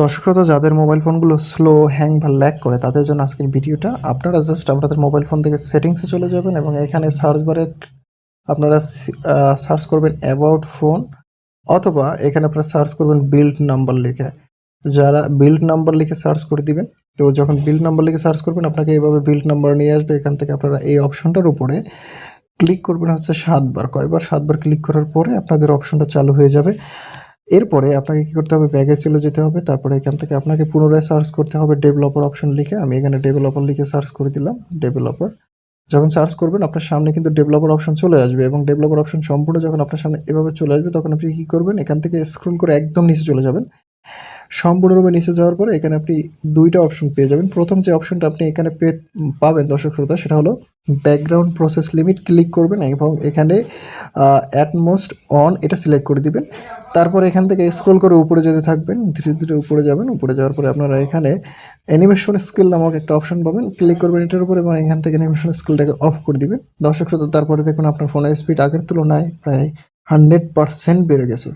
দর্শকরা যাদের মোবাইল ফোনগুলো স্লো হ্যাং বা ল্যাক করে, তাদের জন্য আজকের ভিডিওটা আপনারা জাস্ট আপনাদের মোবাইল ফোন থেকে সেটিংসে চলে যাবেন এবং এখানে সার্চ বারে আপনারা সার্চ করবেন অ্যাবাউট ফোন অথবা এখানে আপনারা সার্চ করবেন বিল্ড নাম্বার লিখে। যারা বিল্ড নাম্বার লিখে সার্চ করে দিবেন, তো যখন বিল্ড নাম্বার লিখে সার্চ করবেন, আপনাকে এইভাবে বিল্ড নাম্বার নিয়ে আসবে। এখান থেকে আপনারা এই অপশনটার উপরে ক্লিক করবেন হচ্ছে সাতবার। কয়বার? সাতবার ক্লিক করার পরে আপনাদের অপশনটা চালু হয়ে যাবে। এরপরে আপনাকে কি করতে হবে? ব্যাগে চলে যেতে হবে। তারপরে এখান থেকে আপনাকে পুনরায় সার্চ করতে হবে ডেভেলপার অপশন লিখে। আমি এখানে ডেভেলপার লিখে সার্চ করে দিলাম ডেভেলপার যখন সার্চ করবেন, আপনার সামনে কিন্তু ডেভেলপার অপশন চলে আসবে এবং ডেভেলপার অপশন সম্পূর্ণ যখন আপনার সামনে এভাবে চলে আসবে, তখন আপনি কী করবেন? এখান থেকে স্ক্রল করে একদম নিচে চলে যাবেন। সম্পূর্ণরূপে নিচে যাওয়ার পরে এখানে আপনি দুইটা অপশন পেয়ে যাবেন। প্রথম যে অপশনটা আপনি এখানে পেয়ে পাবেন দর্শক শ্রোতা, সেটা হলো ব্যাকগ্রাউন্ড প্রসেস লিমিট ক্লিক করবেন এবং এখানে অ্যাটমোস্ট অন এটা সিলেক্ট করে দিবেন। তারপর এখান থেকে স্ক্রল করে উপরে যেতে থাকবেন, ধীরে ধীরে উপরে যাবেন। উপরে যাওয়ার পরে আপনারা এখানে অ্যানিমেশন স্কিল নামক একটা অপশন পাবেন। ক্লিক করবেন এটার উপরে এবং এখান থেকে অ্যানিমেশন স্কিলটাকে অফ করে দিবেন। দর্শক শ্রোতা, তারপরে দেখুন আপনার ফোনের স্পিড আগের তুলনায় প্রায় হান্ড্রেড পার্সেন্ট বেড়ে গেছে।